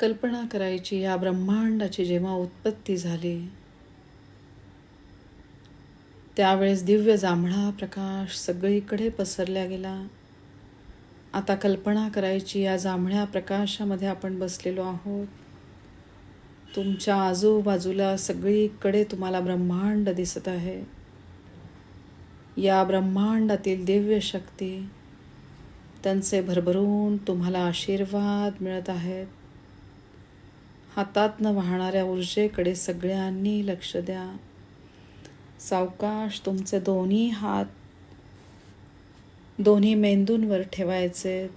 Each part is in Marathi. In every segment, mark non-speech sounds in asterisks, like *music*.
कल्पना करायची या ब्रह्मांडाची जेव्हा उत्पत्ती झाली त्यावेळेस दिव्य जांभळा प्रकाश सगळीकडे पसरल्या गेला. आता कल्पना करायची या जांभळ्या प्रकाशामध्ये आपण बसलेलो आहोत. तुमच्या आजूबाजूला सगळीकडे तुम्हाला ब्रह्मांड दिसत आहे. या ब्रह्मांडातील दिव्य शक्ती त्यांचे भरभरून तुम्हाला आशीर्वाद मिळत आहेत. हातातनं वाहणाऱ्या ऊर्जेकडे सगळ्यांनी लक्ष द्या. सावकाश तुमचे दोन्ही हात दोन्ही मेंदूंवर ठेवायचे.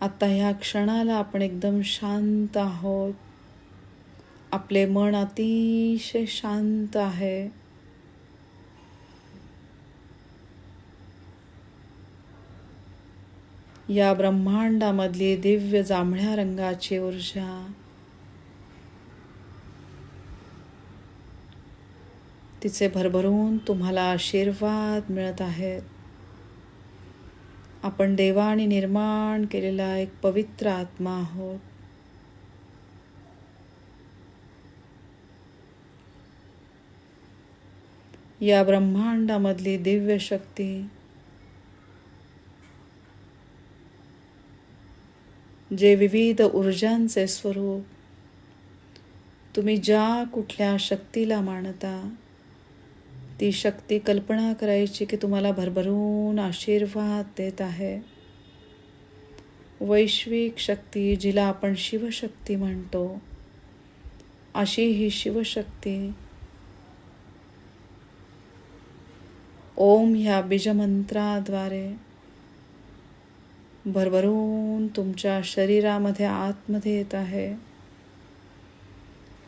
आता ह्या क्षणाला आपण एकदम शांत आहोत. आपले मन अतिशय शांत आहे. या ब्रह्मांडामधली दिव्य जांभळ्या रंगाची ऊर्जा. तिचे भरभरून तुम्हाला आशीर्वाद मिळत आहेत. आपण देवाने निर्माण केलेला एक पवित्र आत्मा आहोत. या ब्रह्मांडामधली दिव्य शक्ती जे विविध ऊर्जांचे स्वरूप तुम्ही ज्या कुठल्या शक्तीला मानता ती शक्ती कल्पना करायची की तुम्हाला भरभरून आशीर्वाद देत आहे. वैश्विक शक्ती जिला आपण शिवशक्ती म्हणतो अशी ही शिवशक्ती ओम ह्या बीजमंत्राद्वारे भरभरून तुमच्या शरीरामध्ये आतमध्ये येत आहे.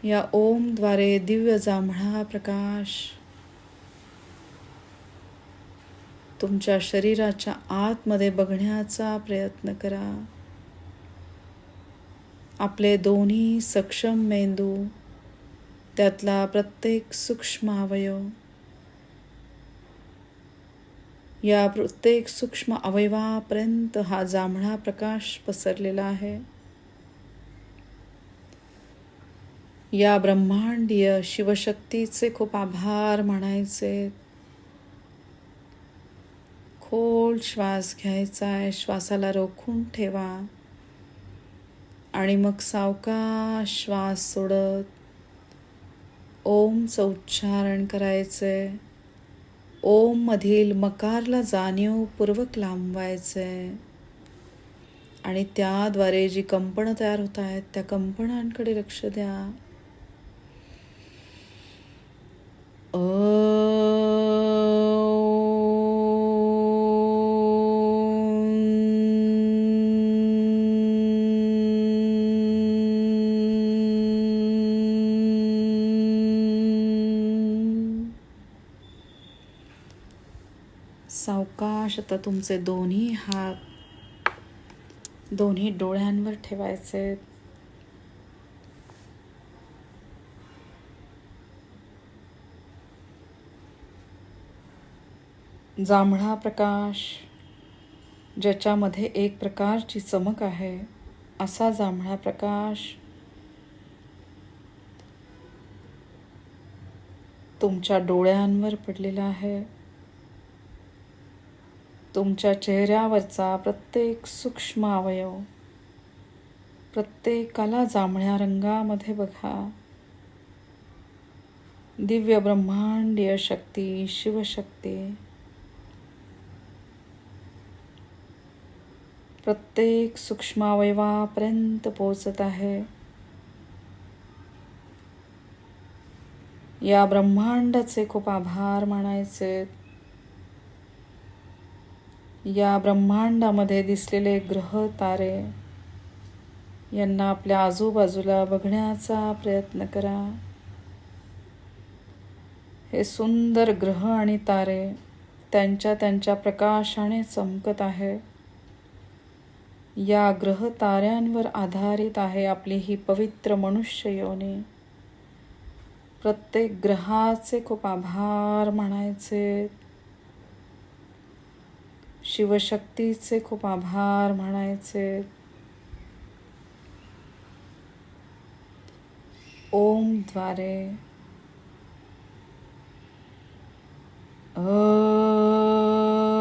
या ओमद्वारे दिव्य जांभळा प्रकाश तुमच्या शरीराच्या आतमध्ये बघण्याचा प्रयत्न करा. आपले दोन्ही सक्षम मेंदू त्यातला प्रत्येक सूक्ष्म अवयव या प्रत्येक सूक्ष्म अवयवापर्यंत हा जांभळा प्रकाश पसरलेला आहे. या ब्रह्मांडीय शिवशक्तीचे खूप आभार मानायचे. खोल श्वास घ्यायचा आहे श्वासाला रोखून ठेवा. आणि मग सावकाश श्वास सोडत ओमचं उच्चारण करायचे. ओम मधील मकारला जाणीवपूर्वक लांबवायचं आहे आणि त्याद्वारे जी कंपनं तयार होत आहेत त्या कंपनांकडे लक्ष द्या. अ आता तुमचे दोन्ही हात दोन्ही डोळ्यांवर ठेवायचे. जांभळा प्रकाश ज्याच्यामध्ये एक प्रकारची चमक आहे असा जांभळा प्रकाश तुमच्या डोळ्यांवर पडलेला आहे. तुमच्या चेहऱ्यावरचा प्रत्येक सूक्ष्म अवयव प्रत्येकाला जांभळ्या रंगामध्ये बघा. दिव्य ब्रह्मांडीय शक्ती शिवशक्ती. प्रत्येक सूक्ष्मावयवापर्यंत पोचत आहे. या ब्रह्मांडाचे खूप आभार मानायचे या ब्रह्मांडामध्ये दिसलेले ग्रह तारे यांना आपल्या आजूबाजूला बघण्याचा प्रयत्न करा. हे सुंदर ग्रह आणि तारे त्यांच्या त्यांच्या प्रकाशाने चमकत आहे. या ग्रह ताऱ्यांवर आधारित आहे आपली ही पवित्र मनुष्य योनी. प्रत्येक ग्रहाचे खूप आभार म्हणायचे शिवशक्तीचे खूप आभार म्हणायचे. ओमद्वारे ओ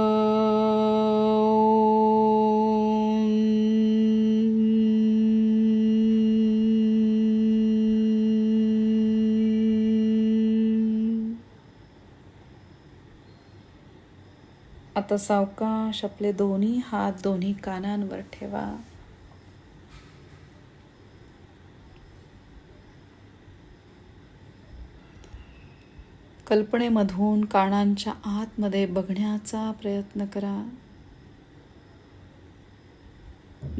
आता सावकाश आपले दोन्ही हात दोन्ही कानांवर ठेवा. कल्पनेमधून कानांच्या आतमध्ये बघण्याचा प्रयत्न करा.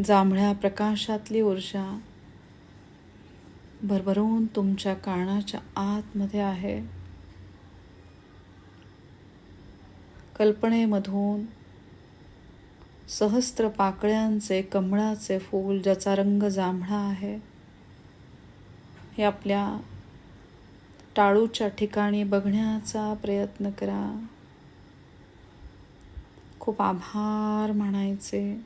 जांभळ्या प्रकाशातली ऊर्जा भरभरून तुमच्या कानाच्या आतमध्ये आहे. कल्पनेमधून सहस्त्र पाकळ्यांचे कमळाचे फूल ज्याचा रंग जांभळा आहे हे आपल्या टाळूच्या ठिकाणी बघण्याचा प्रयत्न करा. खूप आभार म्हणायचे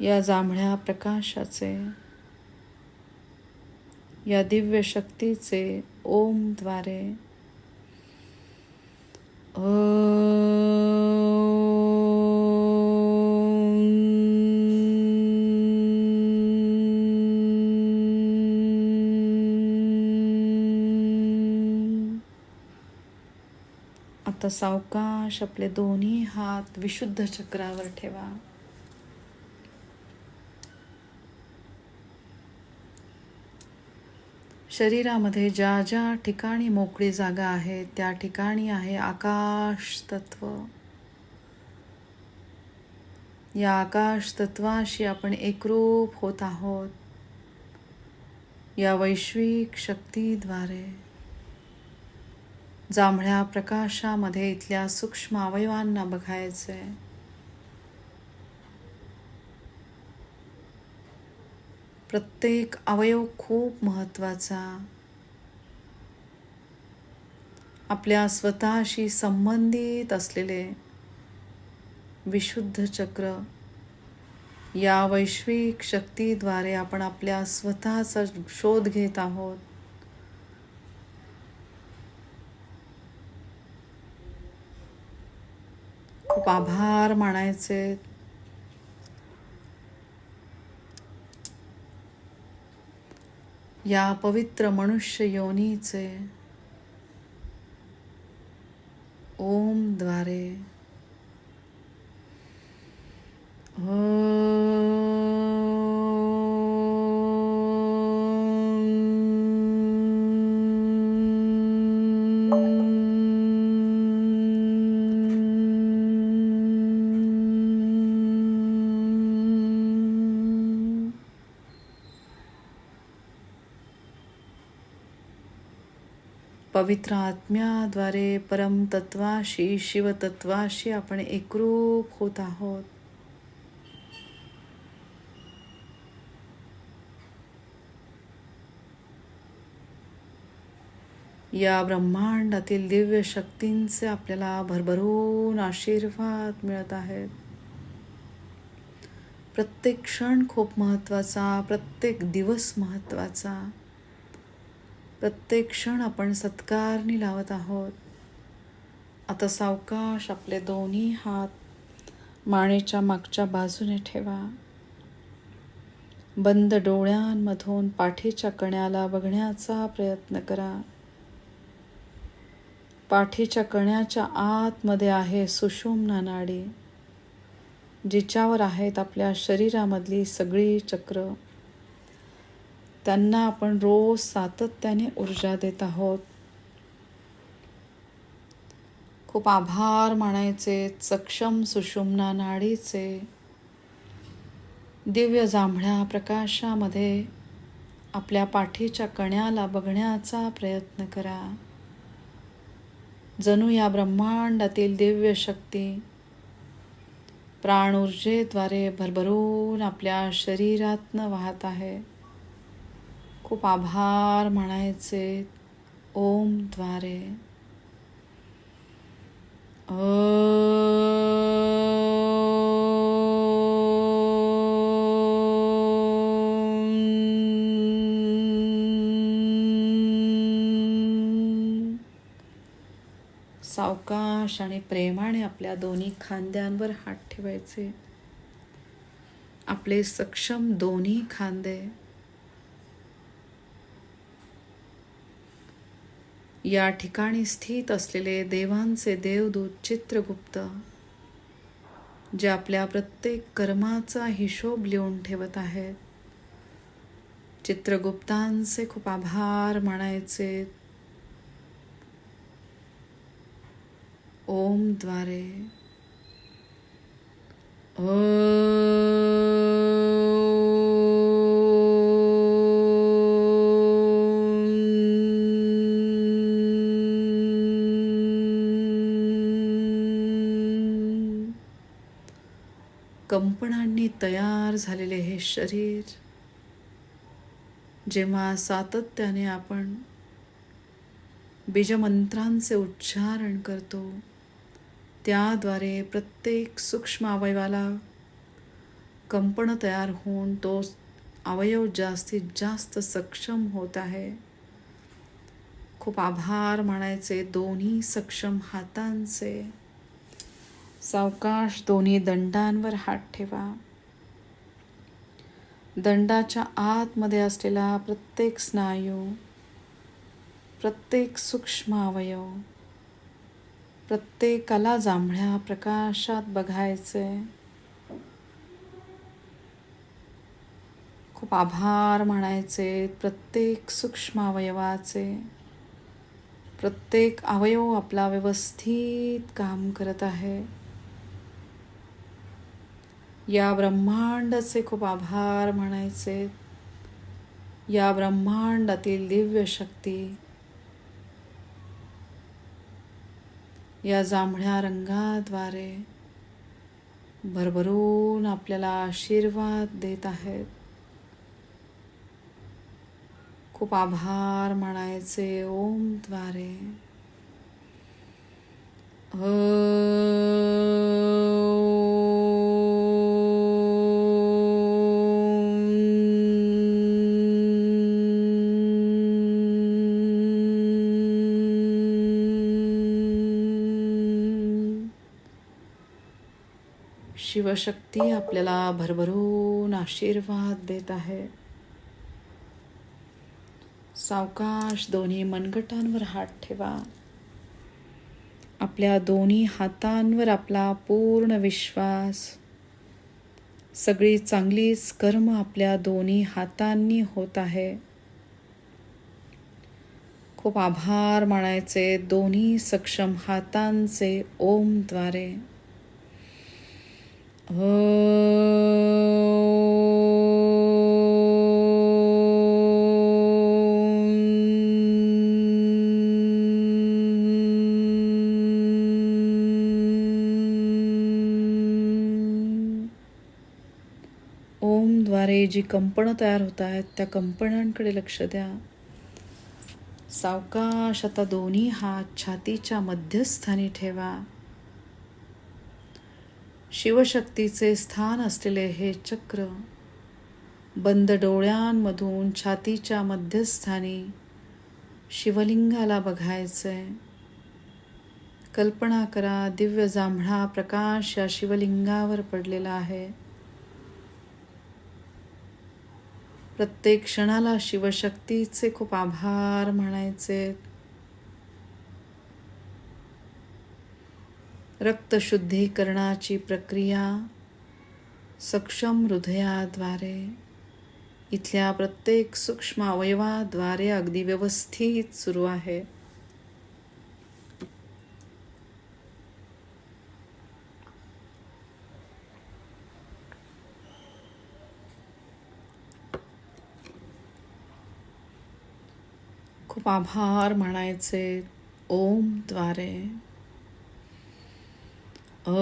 या जांभळ्या प्रकाशाचे या दिव्य शक्तीचे ओमद्वारे आता सावकाश आपले दोन्ही हात विशुद्ध चक्रावर ठेवा. शरीरामध्ये ज्या ज्या ठिकाणी मोकळी जागा आहे त्या ठिकाणी आहे आकाश तत्व या आकाश तत्वाशी आपण एकरूप होत आहोत या वैश्विक शक्तीद्वारे. जांभळ्या प्रकाशामध्ये इथल्या सूक्ष्म अवयवांना बघायचंय. प्रत्येक अवयव खूप महत्त्वाचा आपल्या स्वतःशी संबंधित असलेले विशुद्ध चक्र या वैश्विक शक्तीद्वारे आपण आपल्या स्वतःचा शोध घेत आहोत. खूप आभार मानायचे. या पवित्र मनुष्य योनीचे. ओमद्वारे. पवित्र आत्म्याद्वारे परमतत्वाशी शिवतत्वाशी आपण एकरूप होत आहोत. या ब्रह्मांडातील दिव्य शक्तींचे आपल्याला भरभरून आशीर्वाद मिळत आहेत. प्रत्येक क्षण खूप महत्त्वाचा प्रत्येक दिवस महत्त्वाचा प्रत्येक क्षण आपण सत्कारनी लावत आहोत. आता सावकाश आपले दोन्ही हात मानेच्या मागच्या बाजूने ठेवा. बंद डोळ्यांमधून पाठीच्या कण्याला बघण्याचा प्रयत्न करा. पाठीच्या कण्याच्या आतमध्ये आहे सुषुम्ना नाडी जिच्यावर आहेत आपल्या शरीरामधली सगळी चक्र. त्यांना आपण रोज सातत्याने ऊर्जा देत आहोत. खूप आभार मानायचे सक्षम सुषुम्ना नाडीचे. दिव्य जांभळ्या प्रकाशामध्ये आपल्या पाठीच्या कण्याला बघण्याचा प्रयत्न करा. जणू या ब्रह्मांडातील दिव्य शक्ती प्राण ऊर्जेद्वारे भरभरून आपल्या शरीरातनं वाहत आहे. खूप आभार म्हणायचे. ओमद्वारे ओ सावकाश आणि प्रेमाने आपल्या दोन्ही खांद्यांवर हात ठेवायचे. आपले सक्षम दोन्ही खांदे. या ठिकाणी स्थित असलेले देवांचे देवदूत चित्रगुप्त जे आपल्या प्रत्येक कर्माचा हिशोब लिहून ठेवत आहेत. चित्रगुप्तांचे खूप आभार मानायचे. ओमद्वारे ओ कंपनांनी तयार झालेले हे शरीर जेव्हा सातत्याने आपण बीजमंत्रांचे उच्चारण करतो त्याद्वारे प्रत्येक सूक्ष्म अवयवाला कंपन तयार होऊन तो अवयव जास्तीत जास्त सक्षम होत आहे. खूप आभार मानायचे दोन्ही सक्षम हातांचे. सावकाश दोन्ही दंडांवर हात ठेवा. दंडाच्या आतमध्ये असलेला प्रत्येक स्नायू प्रत्येक सूक्ष्म अवयव प्रत्येकाला जांभळ्या प्रकाशात बघायचे. खूप आभार मानायचे प्रत्येक सूक्ष्म अवयवाचे. प्रत्येक अवयव आपला व्यवस्थित काम करत आहे. या ब्रह्मांडाचे खूप आभार म्हणायचे या ब्रह्मांडातील दिव्य शक्ती या जांभळ्या रंगाद्वारे भरभरून आपल्याला आशीर्वाद देत आहेत खूप आभार म्हणायचे ओमद्वारे ओम. शिवशक्ती आपल्याला भरभरून आशीर्वाद देत आहे. सावकाश दोन्ही मनगटांवर हात ठेवा. आपल्या दोन्ही हातांवर आपला पूर्ण विश्वास. सगळी चांगलीच कर्म आपल्या दोन्ही हातांनी होत आहे. खूप आभार मानायचे दोन्ही सक्षम हातांचे ओमद्वारे. ओमद्वारे जी कंपनं तयार होत आहेत त्या कंपनांकडे लक्ष द्या. सावकाश आता दोन्ही हात छातीच्या मध्यस्थानी ठेवा. शिवशक्तीचे स्थान असलेले हे चक्र बंद डोळ्यांमधून छातीच्या मध्यस्थानी शिवलिंगाला बघायचंय. कल्पना करा दिव्य जांभळा प्रकाश या शिवलिंगावर पडलेला आहे. प्रत्येक क्षणाला शिवशक्तीचे खूप आभार म्हणायचे. रक्तशुद्धीकरणाची प्रक्रिया सक्षम हृदयाद्वारे इथल्या प्रत्येक सूक्ष्म अवयवाद्वारे अगदी व्यवस्थित सुरू आहे. खूप आभार म्हणायचे. ओमद्वारे द्वारे. भरपूर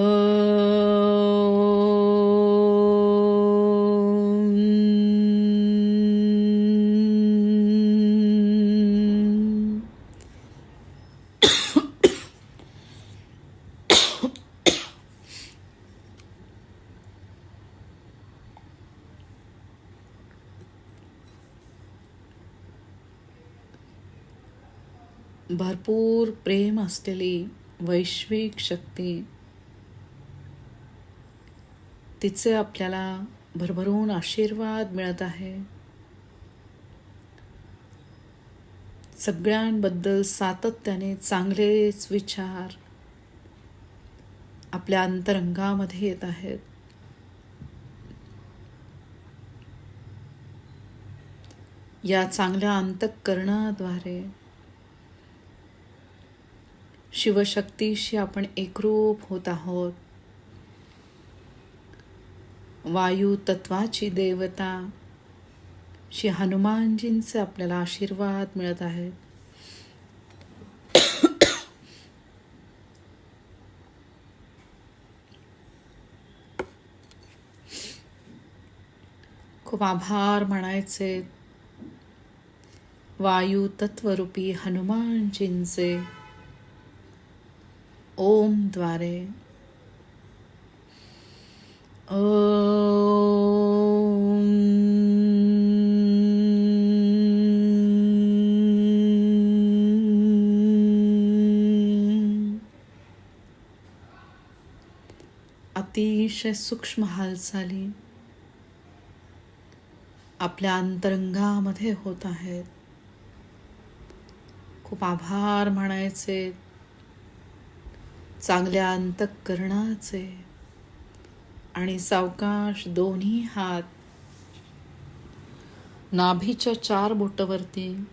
प्रेम असलेली वैश्विक शक्ती तिचे आपल्याला भरभरून आशीर्वाद मिळत आहे. सगळ्यांबद्दल सातत्याने चांगलेच विचार आपल्या अंतरंगामध्ये येत आहेत. या चांगल्या अंतकरणाद्वारे शिवशक्तीशी आपण एकरूप होत आहोत. वायू तत्वाची देवता. श्री हनुमानजींचे आपल्याला आशीर्वाद मिळत आहेत. खूप आभार म्हणायचे. वायू तत्वरूपी हनुमानजींचे. ओमद्वारे. अतिशय सूक्ष्म हालचाली आपल्या अंतरंगामध्ये होत आहेत. खूप आभार म्हणायचे चांगल्या अंतःकरणाचे. आणि सावकाश दोन्ही हात नाभीच्या चार बोटवरती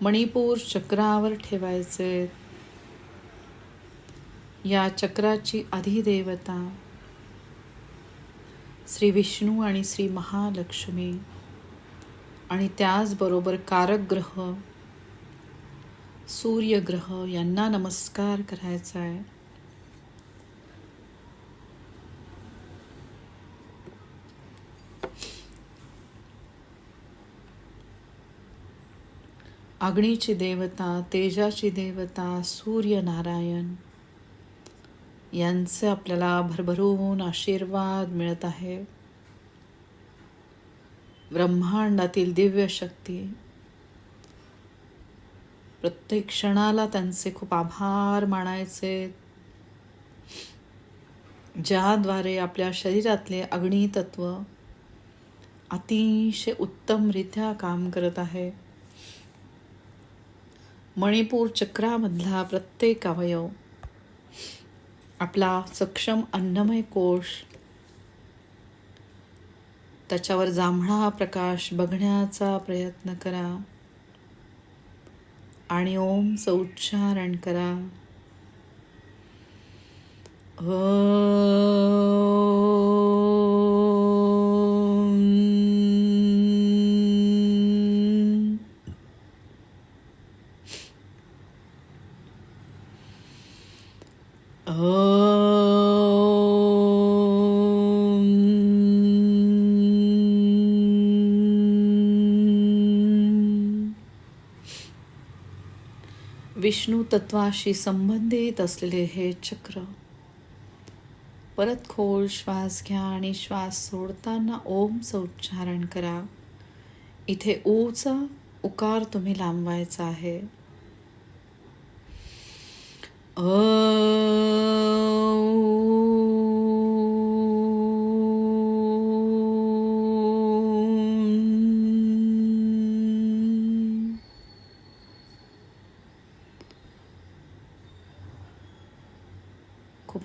मणिपूर चक्रावर ठेवायचे. या चक्राची अधिदेवता श्री विष्णू आणि श्री महालक्ष्मी आणि त्याचबरोबर कारकग्रह सूर्यग्रह यांना नमस्कार करायचा आहे. अग्नीची देवता तेजाची देवता सूर्यनारायण. यांचे आपल्याला भरभरून आशीर्वाद मिळत आहे. ब्रह्मांडातील दिव्य शक्ती. प्रत्येक क्षणाला त्यांचे खूप आभार मानायचे. ज्याद्वारे आपल्या शरीरातले अग्नितत्व अतिशय उत्तमरित्या काम करत आहे. मणिपूर चक्रामधला प्रत्येक अवयव आपला सक्षम अन्नमय कोश त्याच्यावर जांभळा प्रकाश बघण्याचा प्रयत्न करा. आणि ओमचं उच्चारण करा. ओ विष्णू तत्वाशी संबंधित असलेले हे चक्र. परत खोल श्वास घ्या आणि श्वास सोडताना ओमचं उच्चारण करा. इथे ऊचा उकार तुम्ही लांबवायचा आहे. अ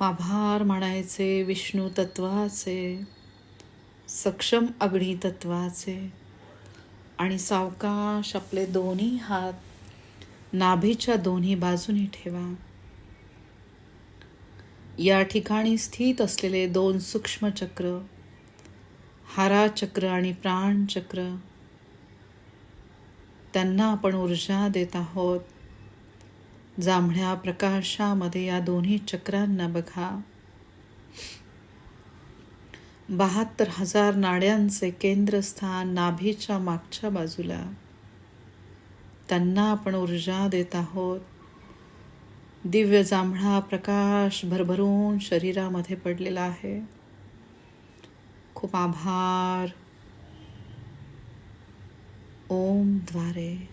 आभार म्हणायचे विष्णू तत्वाचे सक्षम अग्नी तत्वाचे. आणि सावकाश आपले दोन्ही हात नाभीच्या दोन्ही बाजूनी ठेवा. या ठिकाणी स्थित असलेले दोन सूक्ष्म चक्र हारा चक्र आणि प्राण चक्र त्यांना आपण ऊर्जा देत आहोत. जांभळ्या प्रकाशामध्ये या दोन्ही चक्रांना बघा. बहात्तर हजार नाड्यांचे केंद्रस्थान नाभीच्या मागच्या बाजूला. त्यांना आपण ऊर्जा देत आहोत. दिव्य जांभळा प्रकाश भरभरून शरीरामध्ये पडलेला आहे. खूप आभार. ओमद्वारे.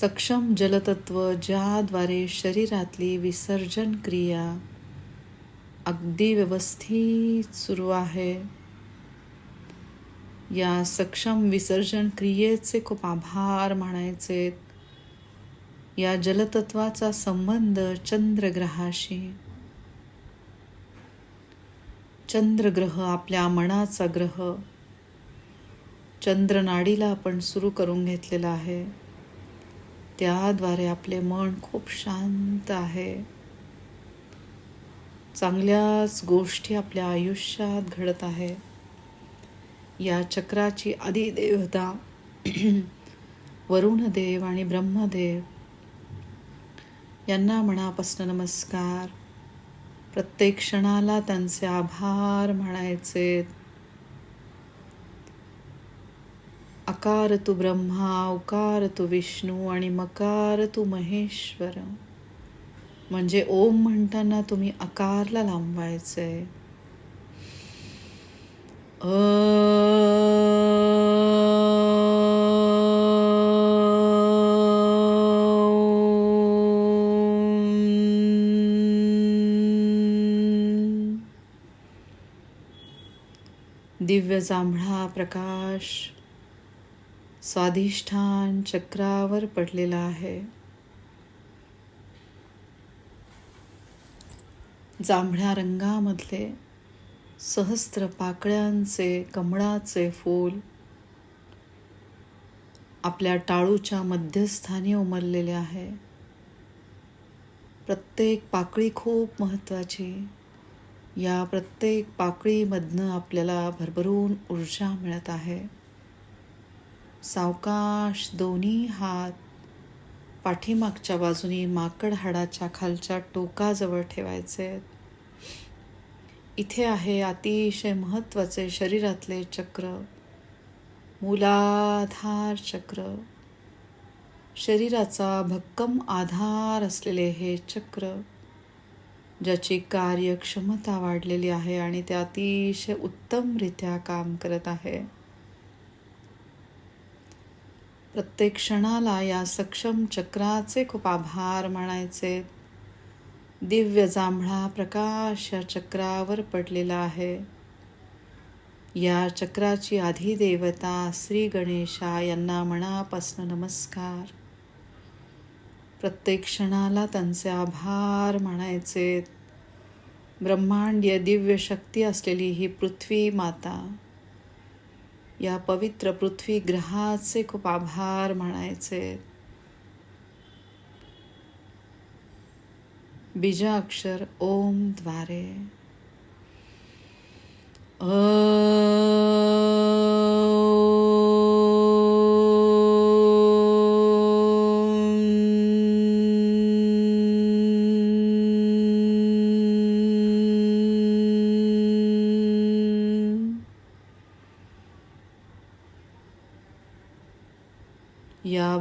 सक्षम जलतत्व ज्याद्वारे शरीरातली विसर्जन क्रिया अगदी व्यवस्थित सुरू आहे. या सक्षम विसर्जन क्रियेचे खूप आभार मानायचे. या जलतत्वाचा संबंध चंद्रग्रहाशी. चंद्रग्रह आपल्या मनाचा ग्रह. चंद्रनाडीला आपण सुरू करून घेतलेला आहे. त्याद्वारे आपले मन खूप शांत आहे. चांगल्याच गोष्टी आपल्या आयुष्यात घडत आहे. या चक्राची अधिदेवता *clears throat* वरुणदेव आणि ब्रह्मदेव यांना मनापासून नमस्कार. प्रत्येक क्षणाला त्यांचे आभार म्हणायचे अकार तू ब्रह्मा उकार तू विष्णू आणि मकार तू महेश्वर. म्हणजे ओम म्हणताना तुम्ही अकारला लांबवायचंय. ओम. दिव्य जांभळा प्रकाश. स्वाधिष्ठान चक्रावर पडलेला आहे. जांभळ्या रंगामधले सहस्त्र पाकळ्यांचे कमळाचे फूल आपल्या टाळूच्या मध्यस्थानी उमललेले आहे. प्रत्येक पाकळी खूप महत्त्वाची. या प्रत्येक पाकळीमधनं आपल्याला भरभरून ऊर्जा मिळत आहे. सावकाश दोन्ही हात पाठीमागच्या बाजूनी माकड हाडाच्या खालच्या टोकाजवळ ठेवायचे. इथे आहे अतिशय महत्त्वाचे शरीरातले चक्र. मूलाधार चक्र. शरीराचा भक्कम आधार असलेले हे चक्र ज्याची कार्यक्षमता वाढलेली आहे आणि ते अतिशय उत्तमरित्या काम करत आहे. प्रत्येक क्षणाला या सक्षम चक्राचे खूप आभार मानायचे. दिव्य जांभळा प्रकाश या चक्रावर पडलेला आहे. या चक्राची अधिदेवता श्री गणेशा यांना मनापासून नमस्कार. प्रत्येक क्षणाला त्यांचे आभार मानायचे. ब्रह्मांडीय दिव्य शक्ती असलेली ही पृथ्वी माता. या पवित्र पृथ्वी ग्रहाचे खूप आभार म्हणायचे. बीजा अक्षर ओमद्वारे. अ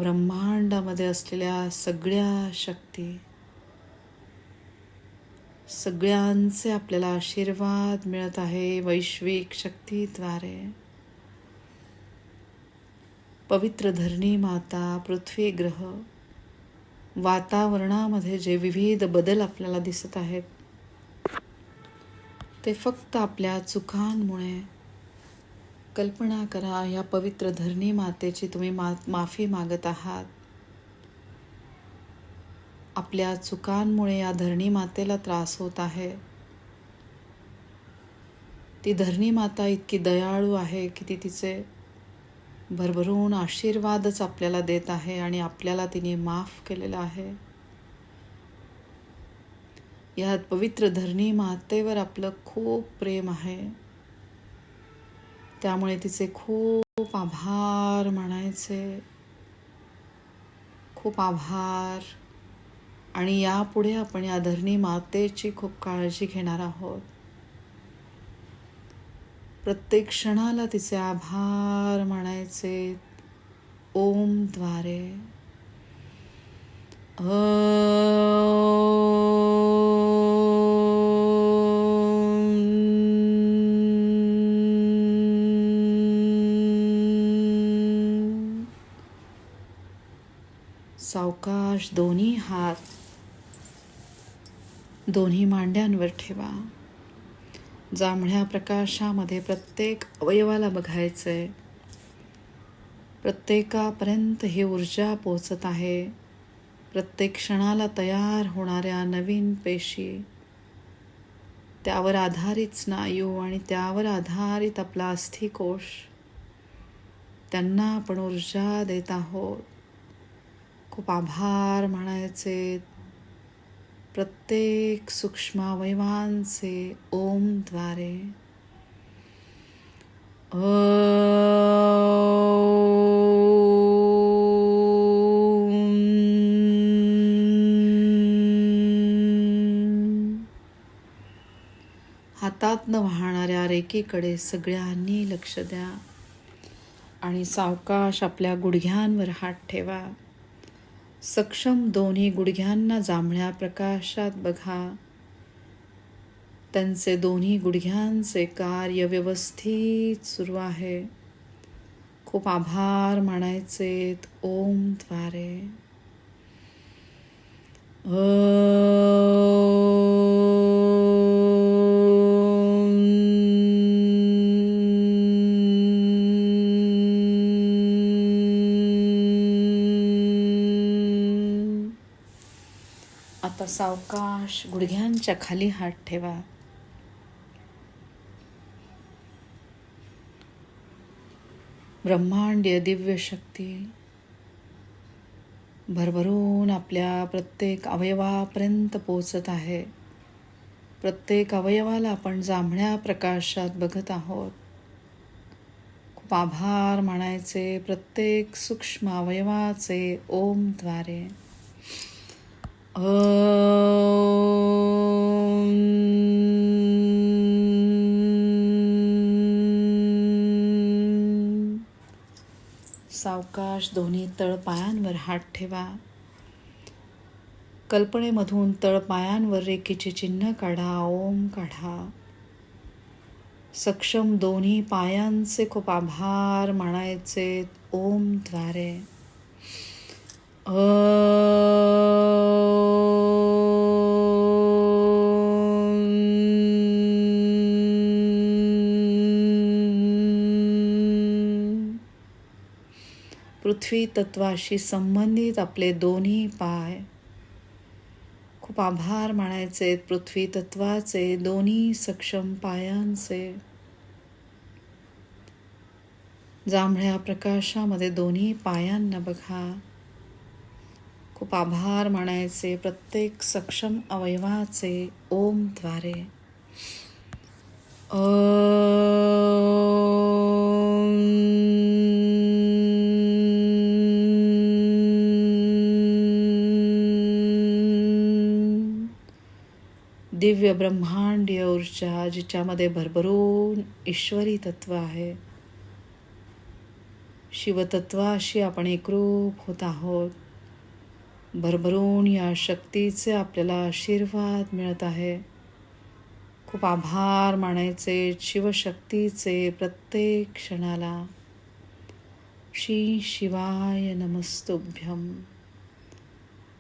ब्रह्मांडामध्ये असलेल्या सगळ्या शक्ती सगळ्यांचे आपल्याला आशीर्वाद मिळत आहे वैश्विक शक्तीद्वारे. पवित्र धरणी माता पृथ्वी ग्रह वातावरणामध्ये जे विविध बदल आपल्याला दिसत आहेत ते फक्त आपल्या चुकांमुळे कल्पना करा या पवित्र धरणी मातेची तुम्ही मा माफी मागत आहात. आपल्या चुकांमुळे या धरणी मातेला त्रास होत आहे. ती धरणी माता इतकी दयाळू आहे की ती तिचे भरभरून आशीर्वादच आपल्याला देत आहे आणि आपल्याला तिने माफ केलेलं आहे. या पवित्र धरणी मातेवर आपलं खूप प्रेम आहे. त्यामुळे तिचे खूप आभार म्हणायचे. खूप आभार. आणि यापुढे आपण या धरणी मातेची खूप काळजी घेणार आहोत. प्रत्येक क्षणाला तिचे आभार म्हणायचे. ओमद्वारे अं. सावकाश दोन्ही हात दोन्ही मांड्यांवर ठेवा. जांभळ्या प्रकाशामध्ये प्रत्येक अवयवाला बघायचं आहे प्रत्येकापर्यंत ही ऊर्जा पोचत आहे. प्रत्येक क्षणाला तयार होणाऱ्या नवीन पेशी. त्यावर आधारित स्नायू आणि त्यावर आधारित आपला अस्थिकोश. त्यांना आपण ऊर्जा देत आहोत. खूप आभार म्हणायचे प्रत्येक सूक्ष्मावयवांचे ओमद्वारे ओम. हातातनं वाहणाऱ्या रेकीकडे सगळ्यांनी लक्ष द्या आणि सावकाश आपल्या गुडघ्यांवर हात ठेवा. सक्षम दोन्ही गुडघ्यांना जांभळ्या प्रकाशात बघा. त्यांचे दोन्ही गुडघ्यांचे कार्य व्यवस्थित सुरू आहे. खूप आभार मानायचे ओमद्वारे ओ सावकाश गुडघ्यांच्या खाली हात ठेवा. ब्रह्मांडीय दिव्य शक्ती भरभरून आपल्या प्रत्येक अवयवापर्यंत पोचत आहे. प्रत्येक अवयवाला आपण जांभळ्या प्रकाशात बघत आहोत. खूप आभार मानायचे प्रत्येक सूक्ष्म अवयवाचे ओमद्वारे द्वारे. सावकाश दोन्ही तळपायांवर हात ठेवा. कल्पनेमधून तळपायांवर रेखीचे चिन्ह काढा ओम काढा. सक्षम दोन्ही पायांचे खूप आभार मानायचे ओमद्वारे अ पृथ्वी तत्वाशी संबंधित आपले दोन्ही पाय. खूप आभार मानायचे पृथ्वी तत्वाचे दोन्ही सक्षम पायांचे. जांभळ्या प्रकाशामध्ये दोन्ही पायांना बघा. खूप आभार मानायचे प्रत्येक सक्षम अवयवाचे ओमद्वारे ओ दिव्य ब्रह्मांडीय ऊर्जा जिच्यामध्ये भरभरून ईश्वरी तत्व आहे. शिवतत्वाशी आपण एकरूप होत आहोत. भरभरून या शक्तीचे आपल्याला आशीर्वाद मिळत आहे. खूप आभार मानायचे शिवशक्तीचे प्रत्येक क्षणाला. श्री शिवाय नमस्तुभ्यम.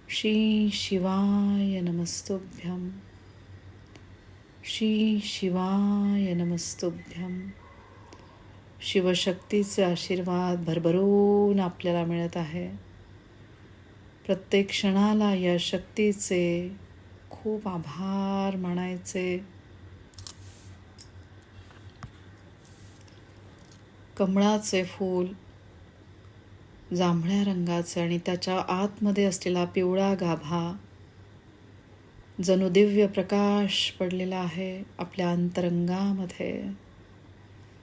श्री शिवाय नमस्तुभ्यम. श्री शिवाय नमस्तुभ्यम शिवशक्तीचे आशीर्वाद भरभरून आपल्याला मिळत आहे. प्रत्येक क्षणाला या शक्तीचे खूप आभार मानायचे. कमळाचे फूल जांभळ्या रंगाचे आणि त्याच्या आतमध्ये असलेला पिवळा गाभा जणू दिव्य प्रकाश पडलेला आहे आपल्या अंतरंगामध्ये.